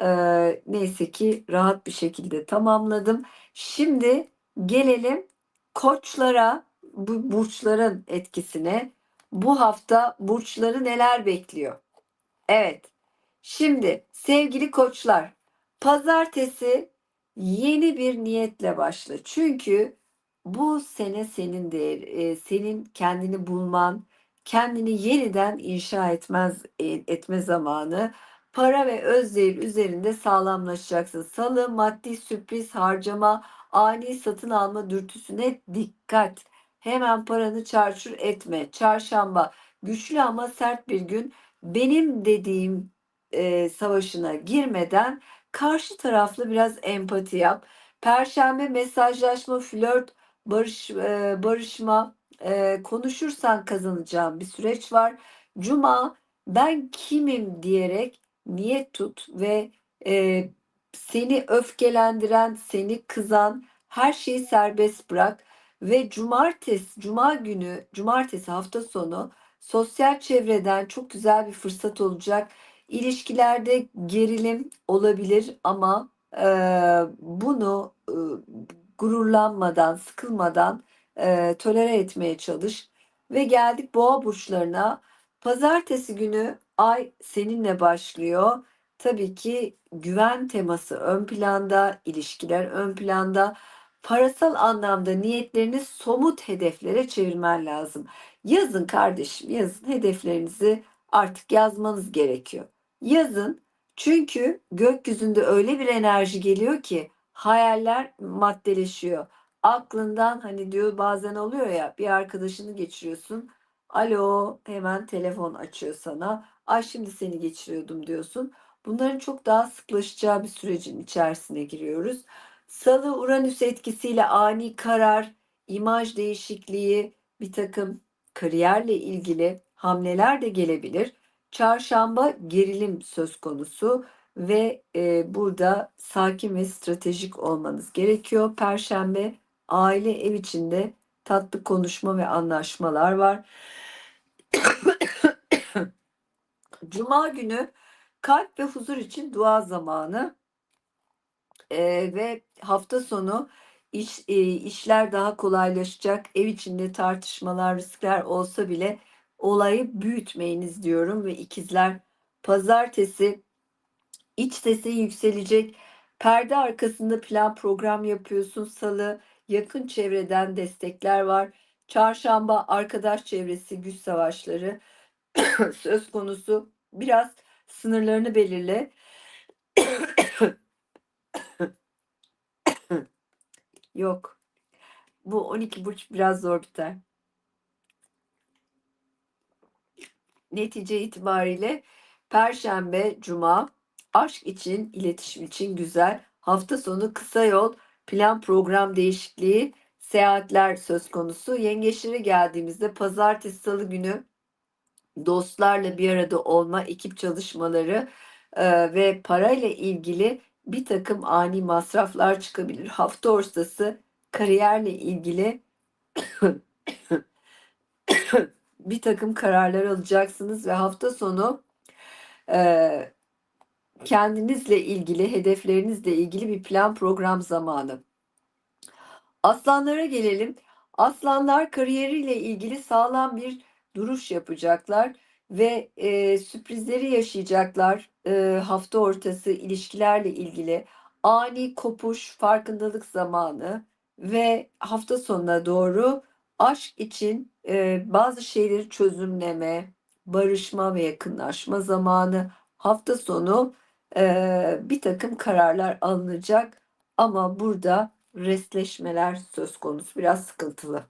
Eee, neyse ki rahat bir şekilde tamamladım. Şimdi gelelim koçlara, bu burçların etkisine. Bu hafta burçları neler bekliyor? Evet. Şimdi sevgili koçlar, pazartesi yeni bir niyetle başla. Çünkü bu sene senin değer, e, senin kendini bulman, kendini yeniden inşa etmez e, etme zamanı. Para ve özdeğer üzerinde sağlamlaşacaksın. Salı maddi sürpriz harcama, ani satın alma dürtüsüne dikkat. Hemen paranı çarçur etme. Çarşamba güçlü ama sert bir gün. Benim dediğim e, savaşına girmeden karşı tarafla biraz empati yap. Perşembe mesajlaşma, flört, barış, e, barışma, e, konuşursan kazanacağın bir süreç var. Cuma ben kimim diyerek niyet tut ve e, seni öfkelendiren, seni kızan her şeyi serbest bırak ve cumartesi, cuma günü, cumartesi hafta sonu sosyal çevreden çok güzel bir fırsat olacak. İlişkilerde gerilim olabilir ama e, bunu e, gururlanmadan, sıkılmadan e, tolere etmeye çalış. Ve geldik boğa burçlarına. Pazartesi günü ay seninle başlıyor. Tabii ki güven teması ön planda, ilişkiler ön planda. Parasal anlamda niyetlerini somut hedeflere çevirmen lazım. Yazın kardeşim, yazın hedeflerinizi artık yazmanız gerekiyor. Yazın çünkü gökyüzünde öyle bir enerji geliyor ki hayaller maddeleşiyor. Aklından hani diyor bazen oluyor ya bir arkadaşını geçiriyorsun. Alo hemen telefon açıyor sana. Ay şimdi seni geçiriyordum diyorsun. Bunların çok daha sıklaşacağı bir sürecin içerisine giriyoruz. Salı Uranüs etkisiyle ani karar, imaj değişikliği, bir takım kariyerle ilgili hamleler de gelebilir. Çarşamba gerilim söz konusu ve e, burada sakin ve stratejik olmanız gerekiyor. Perşembe aile ev içinde tatlı konuşma ve anlaşmalar var. Cuma günü kalp ve huzur için dua zamanı e, ve hafta sonu iş, e, işler daha kolaylaşacak. Ev içinde tartışmalar, riskler olsa bile olayı büyütmeyiniz diyorum ve ikizler pazartesi iç sesin yükselecek. Perde arkasında plan program yapıyorsun. Salı yakın çevreden destekler var. Çarşamba arkadaş çevresi güç savaşları söz konusu. Biraz sınırlarını belirle. Yok. Bu 12 burç biraz zor biter. Netice itibariyle Perşembe, Cuma aşk için, iletişim için güzel. Hafta sonu kısa yol, plan program değişikliği, seyahatler söz konusu. Yengeçlere geldiğimizde pazartesi, salı günü dostlarla bir arada olma, ekip çalışmaları e, ve parayla ilgili bir takım ani masraflar çıkabilir. Hafta ortası kariyerle ilgili bir takım kararlar alacaksınız ve hafta sonu e, kendinizle ilgili, hedeflerinizle ilgili bir plan program zamanı. Aslanlara gelelim. Aslanlar kariyeriyle ilgili sağlam bir duruş yapacaklar ve e, sürprizleri yaşayacaklar. E, hafta ortası ilişkilerle ilgili ani kopuş, farkındalık zamanı ve hafta sonuna doğru aşk için e, bazı şeyleri çözümleme, barışma ve yakınlaşma zamanı. Hafta sonu e, bir takım kararlar alınacak ama burada restleşmeler söz konusu biraz sıkıntılı.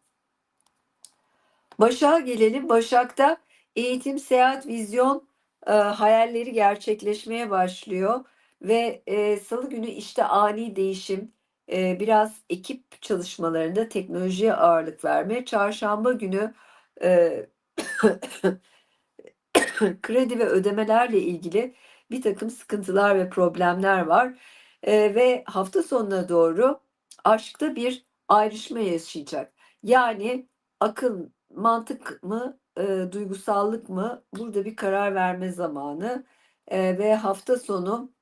Başak'a gelelim. Başak'ta eğitim, seyahat, vizyon e, hayalleri gerçekleşmeye başlıyor ve e, salı günü işte ani değişim, e, biraz ekip çalışmalarında teknolojiye ağırlık verme. Çarşamba günü e, kredi ve ödemelerle ilgili bir takım sıkıntılar ve problemler var. E, ve hafta sonuna doğru aşkta bir ayrışma yaşayacak. Yani akıl, mantık mı, e, duygusallık mı? Burada bir karar verme zamanı. E, ve hafta sonu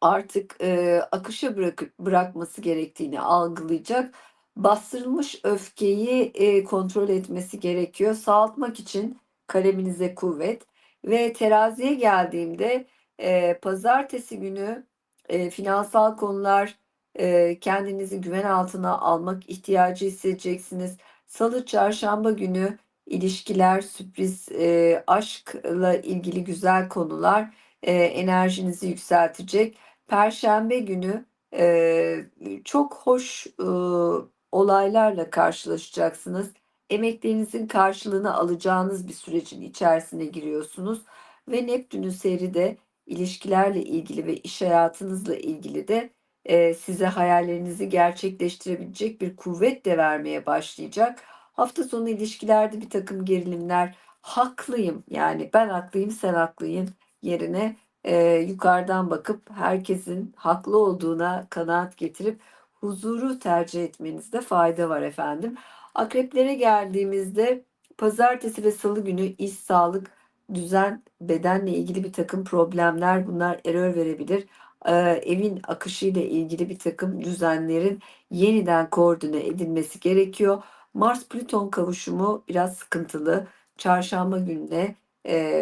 artık, eee, akışa bırakıp bırakması gerektiğini algılayacak. Bastırılmış öfkeyi, eee, kontrol etmesi gerekiyor. Sağaltmak için kaleminize kuvvet ve teraziye geldiğimde, eee, pazartesi günü, eee, finansal konular, eee, kendinizi güven altına almak ihtiyacı hissedeceksiniz. Salı, çarşamba günü ilişkiler, sürpriz, eee, aşkla ilgili güzel konular, eee, enerjinizi yükseltecek. Perşembe günü, eee, çok hoş, ııı, olaylarla karşılaşacaksınız. Emeklerinizin karşılığını alacağınız bir sürecin içerisine giriyorsunuz ve Neptün'ün seyri de ilişkilerle ilgili ve iş hayatınızla ilgili de, eee, size hayallerinizi gerçekleştirebilecek bir kuvvet de vermeye başlayacak. Hafta sonu ilişkilerde birtakım gerilimler, haklıyım, yani ben haklıyım, sen haklıyım yerine, eee, yukarıdan bakıp herkesin haklı olduğuna kanaat getirip huzuru tercih etmenizde fayda var efendim. Akreplere geldiğimizde pazartesi ve salı günü iş, sağlık, düzen, bedenle ilgili birtakım problemler bunlar error verebilir. Eee, evin akışıyla ilgili birtakım düzenlerin yeniden koordine edilmesi gerekiyor. Mars-Plüton kavuşumu biraz sıkıntılı. Çarşamba gününe,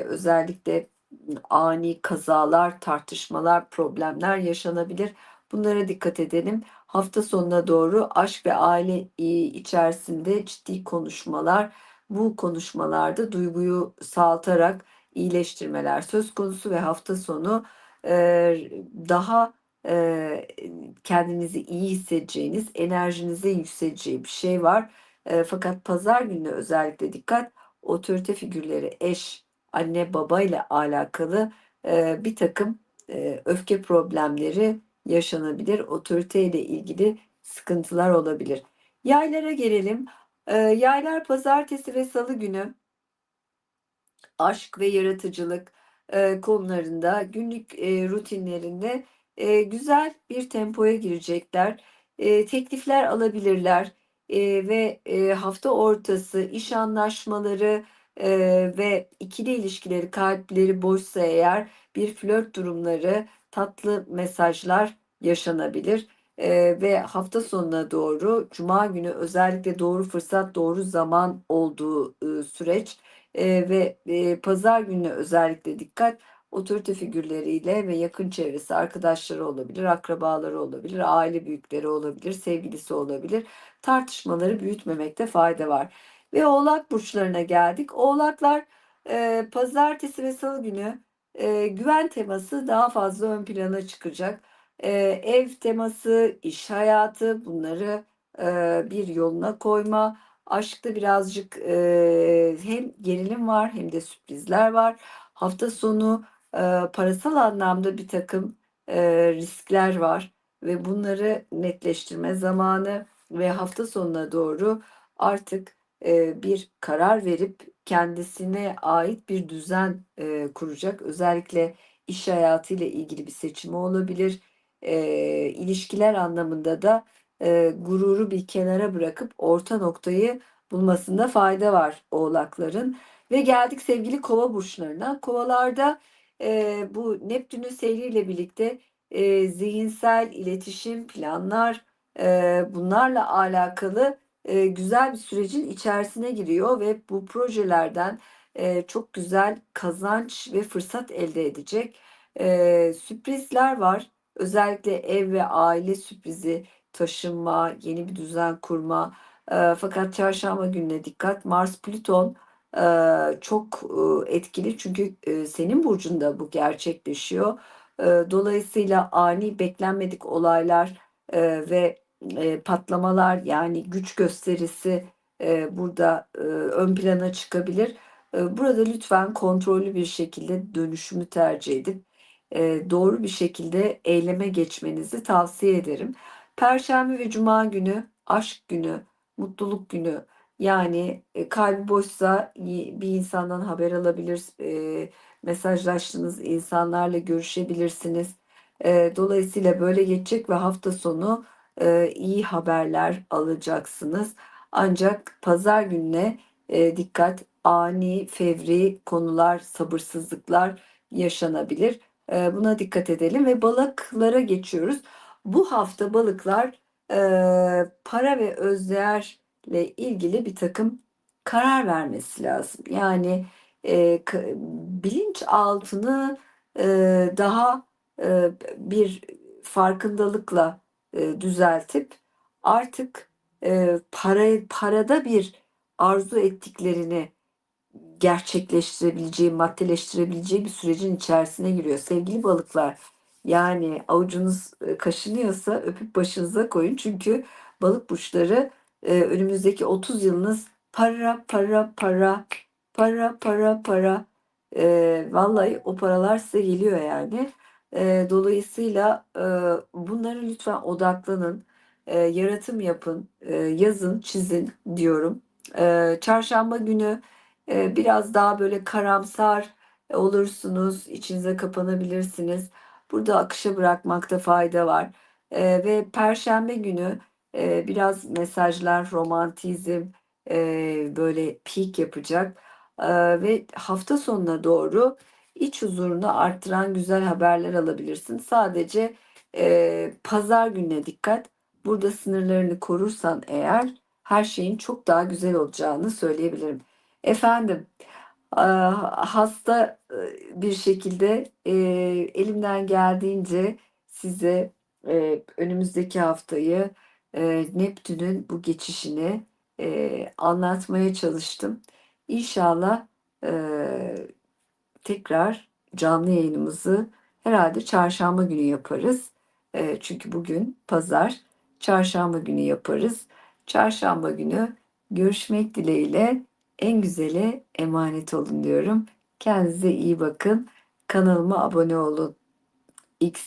özellikle ani kazalar, tartışmalar, problemler yaşanabilir. Bunlara dikkat edelim. Hafta sonuna doğru aşk ve aile, içerisinde ciddi konuşmalar, bu konuşmalarda duyguyu sağaltarak iyileştirmeler söz konusu ve hafta sonu, daha, kendinizi iyi hissedeceğiniz, enerjinizin yükseleceği bir şey var. Fakat pazar gününe özellikle dikkat. Otorite figürleri, eş, anne, babayla alakalı, eee, birtakım, eee, öfke problemleri yaşanabilir. Otoriteyle ilgili sıkıntılar olabilir. Yaylara gelelim. Yaylar pazartesi ve salı günü aşk ve yaratıcılık, eee, konularında günlük, eee, rutinlerinde, eee, güzel bir tempoya girecekler. Teklifler alabilirler, ve, hafta ortası iş anlaşmaları, ve ikili ilişkileri, kalpleri boşsa eğer bir flört durumları, tatlı mesajlar yaşanabilir. Eee, ve hafta sonuna doğru cuma günü özellikle doğru fırsat, doğru zaman olduğu, ııı, süreç, eee, ve, eee, pazar gününe özellikle dikkat. Otorite figürleriyle ve yakın çevresi, arkadaşları olabilir, akrabaları olabilir, aile büyükleri olabilir, sevgilisi olabilir. Tartışmaları büyütmemekte fayda var. Ve Oğlak burçlarına geldik. Oğlaklar, eee, pazartesi ve salı günü, eee, güven teması daha fazla ön plana çıkacak. Eee, ev teması, iş hayatı bunları, eee, bir yoluna koyma. Aşkta birazcık, eee, hem gerilim var hem de sürprizler var. Hafta sonu, eee, parasal anlamda birtakım, eee, riskler var ve bunları netleştirme zamanı ve hafta sonuna doğru artık, eee, bir karar verip kendisine ait bir düzen, eee, kuracak. Özellikle iş hayatıyla ilgili bir seçimi olabilir. Eee, ilişkiler anlamında da, eee, gururu bir kenara bırakıp orta noktayı bulmasında fayda var Oğlakların. Ve geldik sevgili Kova burçlarına. Kovalarda, eee, bu Neptün'ün seyriyle birlikte, eee, zihinsel iletişim, planlar, eee, bunlarla alakalı, eee, güzel bir sürecin içerisine giriyor ve bu projelerden, eee, çok güzel kazanç ve fırsat elde edecek. Eee, sürprizler var. Özellikle ev ve aile sürprizi, taşınma, yeni bir düzen kurma. Eee, fakat çarşamba gününe dikkat. Mars-Plüton, eee, çok, ııı, etkili çünkü, senin burcunda bu gerçekleşiyor. Dolayısıyla ani beklenmedik olaylar, ve, patlamalar yani güç gösterisi, burada, ön plana çıkabilir. Burada lütfen kontrollü bir şekilde dönüşümü tercih edip, doğru bir şekilde eyleme geçmenizi tavsiye ederim. Perşembe ve cuma günü aşk günü, mutluluk günü. Yani, eee, kalbi boşsa bir insandan haber alabilir, eee, mesajlaştığınız insanlarla görüşebilirsiniz. Eee, dolayısıyla böyle geçecek ve hafta sonu, eee, iyi haberler alacaksınız. Ancak pazar gününe, eee, dikkat. Ani, fevri konular, sabırsızlıklar yaşanabilir. Ee, buna dikkat edelim ve balıklara geçiyoruz. Bu hafta balıklar e, para ve özdeğerle ilgili bir takım karar vermesi lazım. Yani e, k- bilinçaltını e, daha e, bir farkındalıkla e, düzeltip artık e, para parada bir arzu ettiklerini gerçekleştirebileceği, maddeleştirebileceği bir sürecin içerisine giriyor. Sevgili balıklar, yani avucunuz e, kaşınıyorsa öpüp başınıza koyun. Çünkü balık burçları e, önümüzdeki 30 yılınız para para para para para para e, vallahi o paralar size geliyor yani. E, dolayısıyla e, bunlara lütfen odaklanın. E, yaratım yapın, e, yazın, çizin diyorum. E, çarşamba günü e, biraz daha böyle karamsar olursunuz, içinize kapanabilirsiniz. Burada akışa bırakmakta fayda var. E, ve Perşembe günü e, biraz mesajlar, romantizm e, böyle peak yapacak. E, ve hafta sonuna doğru iç huzurunu arttıran güzel haberler alabilirsin. Sadece e, pazar gününe dikkat. Burada sınırlarını korursan eğer her şeyin çok daha güzel olacağını söyleyebilirim. Efendim, hasta bir şekilde elimden geldiğince size önümüzdeki haftayı Neptün'ün bu geçişini anlatmaya çalıştım. İnşallah tekrar canlı yayınımızı herhalde çarşamba günü yaparız. Çünkü bugün pazar. Çarşamba günü yaparız. Çarşamba günü görüşmek dileğiyle en güzeli emanet olun diyorum. Kendinize iyi bakın. Kanalıma abone olun. X